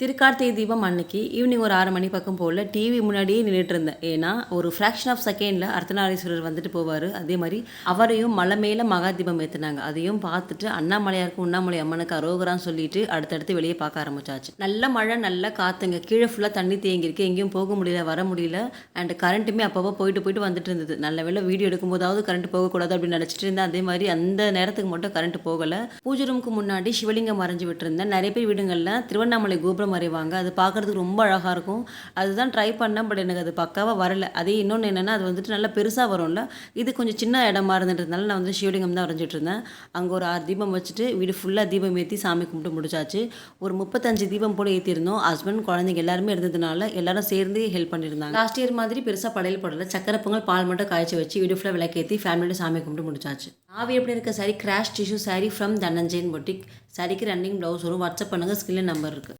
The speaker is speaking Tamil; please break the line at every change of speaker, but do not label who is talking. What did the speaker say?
திருக்கார்த்திகை தீபம் அன்னைக்கு ஈவினிங் ஒரு ஆறு மணி பக்கம் போல் டிவி முன்னாடியே நின்றுட்டு இருந்தேன் ஏன்னா ஒரு ஃப்ராக்ஷன் ஆஃப் செகண்டில் அர்த்தநாரீஸ்வரர் வந்துட்டு போவார். அதே மாதிரி அவரையும் மலை மேலே மகா தீபம் ஏற்றுனாங்க அதையும் பார்த்துட்டு அண்ணாமலையாருக்கும் உண்ணாமலை அம்மனுக்கு அரோகரான்னு சொல்லிட்டு அடுத்தடுத்து வெளியே பார்க்க ஆரம்பிச்சாச்சு. நல்ல மழை நல்ல காற்றுங்க கீழே ஃபுல்லாக தண்ணி தேங்கியிருக்கு. எங்கேயும் போக முடியல வர முடியல. அண்ட் கரண்ட்டுமே அப்பப்போ போயிட்டு போயிட்டு வந்துட்டு இருந்தது. நல்ல வேலை வீடியோ எடுக்கும்போதாவது கரண்ட் போகக்கூடாது அப்படின்னு நினச்சிட்டு இருந்தேன். அதே மாதிரி அந்த நேரத்துக்கு மட்டும் கரண்ட் போகலை. பூஜை ரூமுக்கு முன்னாடி சிவலிங்கம் மறைஞ்சு விட்டுருந்தேன். நிறைய பேர் வீடுங்களில் திருவண்ணாமலை கோபுரம் வரைவாங்க அது பார்க்குறதுக்கு ரொம்ப அழகாக இருக்கும். அதுதான் ட்ரை பண்ணேன் பட் எனக்கு அது பக்காவாக வரல. அதே இன்னொன்று என்னென்னா அது வந்துட்டு நல்லா பெருசாக வரும்ல. இது கொஞ்சம் சின்ன இடமா இருந்துன்றதுனால நான் வந்து ஷிவலிங்கம் தான் வரைஞ்சிட்டு இருந்தேன். அங்கே ஒரு ஆறு தீபம் வச்சுட்டு வீடு ஃபுல்லாக தீபம் ஏற்றி சாமி கும்பிட்டு முடிச்சாச்சு. ஒரு முப்பத்தஞ்சு தீபம் போல ஏற்றிருந்தோம் ஹஸ்பண்ட் குழந்தைங்க எல்லாருமே இருந்ததுனால எல்லாரும் சேர்ந்து ஹெல்ப் பண்ணியிருந்தாங்க. லாஸ்ட் இயர் மாதிரி பெருசாக படையல் போடல. சக்கரை பொங்கல் பால் மட்டும் காய்ச்சி வச்சு வீடு ஃபுல்லாக விளக்கேற்றி ஃபேமிலியோட சாமி கும்பிட்டு முடிச்சாச்சு. ஆவி எப்படி இருக்க? Sari crush tissue sari from Dhananjayan boutique சாரிக்கு ரன்னிங் ப்ளவுஸ் வரும். வாட்ஸ்அப் பண்ணுங்கள் ஸ்கில்ல நம்பர் இருக்குது